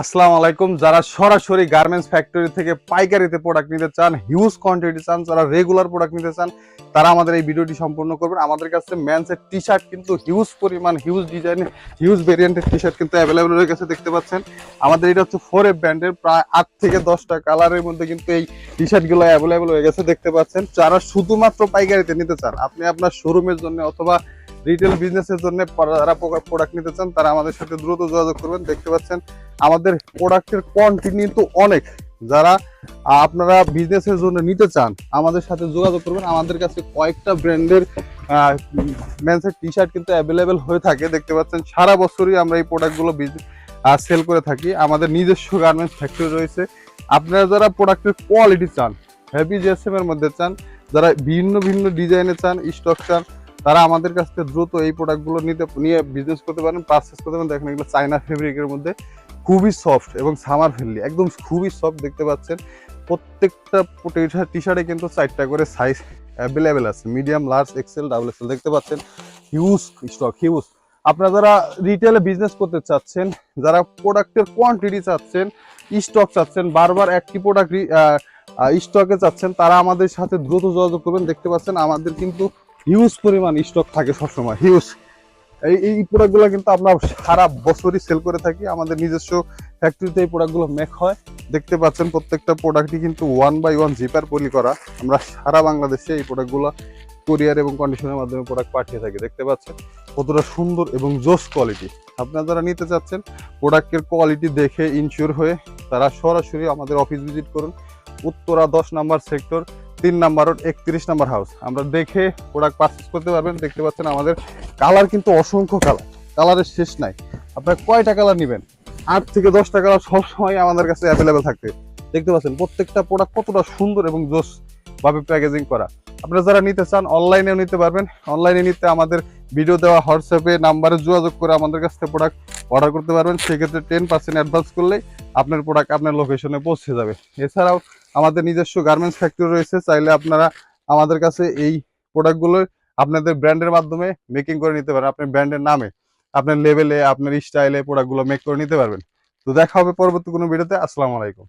আসসালামু আলাইকুম। যারা সরাসরি গার্মেন্টস ফ্যাক্টরি থেকে পাইকারিতে প্রোডাক্ট নিতে চান হিউজ কোয়ান্টিটি চান, যারা রেগুলার প্রোডাক্ট নিতে চান, তারা আমাদের এই ভিডিওটি সম্পূর্ণ করবেন। আমাদের কাছে ম্যানসের টি শার্ট কিন্তু হিউজ পরিমাণ হিউজ ডিজাইনের হিউজ ভেরিয়েন্টের টি শার্ট কিন্তু অ্যাভেলেবেল হয়ে গেছে, দেখতে পাচ্ছেন। আমাদের এটা হচ্ছে ফোর এফ ব্র্যান্ডের প্রায় আট থেকে দশটা কালারের মধ্যে কিন্তু এই টি শার্টগুলো অ্যাভেলেবল হয়ে গেছে, দেখতে পাচ্ছেন। যারা শুধুমাত্র পাইকারিতে নিতে চান, আপনি আপনার শোরুমের জন্য অথবা রিটেল বিজনেসের জন্য যারা প্রোডাক্ট নিতে চান, তারা আমাদের সাথে দ্রুত যোগাযোগ করবেন। দেখতে পাচ্ছেন, আমাদের প্রোডাক্টের কোয়ান্টিটি কিন্তু অনেক। যারা আপনারা বিজনেসের জন্য নিতে চান, আমাদের সাথে যোগাযোগ করবেন। আমাদের কাছে কয়েকটা ব্র্যান্ডের মেন্সের টি শার্ট কিন্তু অ্যাভেলেবেল হয়ে থাকে। দেখতে পাচ্ছেন, সারা বছরই আমরা এই প্রোডাক্টগুলো সেল করে থাকি। আমাদের নিজস্ব গার্মেন্টস ফ্যাক্টরি রয়েছে। আপনারা যারা প্রোডাক্টের কোয়ালিটি চান হেভি জিএসএম এর মধ্যে চান, যারা ভিন্ন ভিন্ন ডিজাইনে চান স্টক চান তারা আমাদের কাছ থেকে দ্রুত এই প্রোডাক্টগুলো নিতে, নিয়ে বিজনেস করতে পারেন পারচেস করতে পারেন। দেখেন এগুলো চাইনা ফেব্রিকের মধ্যে খুবই সফট এবং সামার ফ্রেন্ডলি একদম খুবই সফট দেখতে পাচ্ছেন। প্রত্যেকটা টি শার্টে কিন্তু চারটা করে সাইজ অ্যাভেলেবেল আছে। Medium large XL double XL দেখতে পাচ্ছেন। হিউজ স্টক হিউজ আপনারা যারা রিটেলে বিজনেস করতে চাচ্ছেন, যারা প্রোডাক্টের কোয়ান্টিটি চাচ্ছেন স্টক চাচ্ছেন, বারবার একটি প্রোডাক্ট স্টকে চাচ্ছেন, তারা আমাদের সাথে দ্রুত যোগাযোগ করবেন। দেখতে পাচ্ছেন, আমাদের কিন্তু হিউজ পরিমাণ স্টক থাকে সবসময় হিউজ এই এই প্রোডাক্টগুলো কিন্তু আমরা সারা বছরই সেল করে থাকি, আমাদের নিজস্ব ফ্যাক্টরিতে এই প্রোডাক্টগুলো মেক হয়। দেখতে পাচ্ছেন প্রত্যেকটা প্রোডাক্টই কিন্তু one by one zipper poly করা। আমরা সারা বাংলাদেশে এই প্রোডাক্টগুলো কোরিয়ার এবং কন্ডিশনের মাধ্যমে প্রোডাক্ট পাঠিয়ে থাকি, দেখতে পাচ্ছেন? কতটা সুন্দর এবং জোস কোয়ালিটি আপনারা যারা নিতে চাচ্ছেন প্রোডাক্টের কোয়ালিটি দেখে ইনশিওর হয়ে তারা সরাসরি আমাদের অফিস ভিজিট করুন। উত্তরা দশ নাম্বার সেক্টর তিন নাম্বার রোড একত্রিশ নাম্বার হাউস আমরা দেখে প্রোডাক্ট পারচেস করতে পারবেন। দেখতে পাচ্ছেন আমাদের কালার কিন্তু অসংখ্য কালার কালারের শেষ নাই। আপনার কয়টা কালার নেবেন? আট থেকে দশটা কালার সবসময় আমাদের কাছে অ্যাভেলেবেল থাকবে। দেখতে পাচ্ছেন, প্রত্যেকটা প্রোডাক্ট কতটা সুন্দর এবং জোস ভাবে প্যাকেজিং করা। আপনারা যারা নিতে চান অনলাইনেও নিতে পারবেন। অনলাইনে নিতে আমাদের ভিডিও দেওয়া হোয়াটসঅ্যাপে নাম্বারে যোগাযোগ করে আমাদের কাছ থেকে প্রোডাক্ট অর্ডার করতে পারবেন। সেক্ষেত্রে টেন পার্সেন্ট অ্যাডভান্স করলে আপনার প্রোডাক্ট আপনার লোকেশনে পৌঁছে যাবে। এছাড়াও আমাদের নিজস্ব গার্মেন্টস ফ্যাক্টরি রয়েছে। চাইলে আপনারা আমাদের কাছে এই প্রোডাক্টগুলো আপনাদের ব্র্যান্ডের মাধ্যমে মেকিং করে নিতে পারেন। আপনার ব্র্যান্ডের নামে, আপনার লেভেলে আপনার স্টাইলে প্রোডাক্টগুলো মেক করে নিতে পারবেন। তো দেখা হবে পরবর্তী কোনো ভিডিওতে আসসালামু আলাইকুম।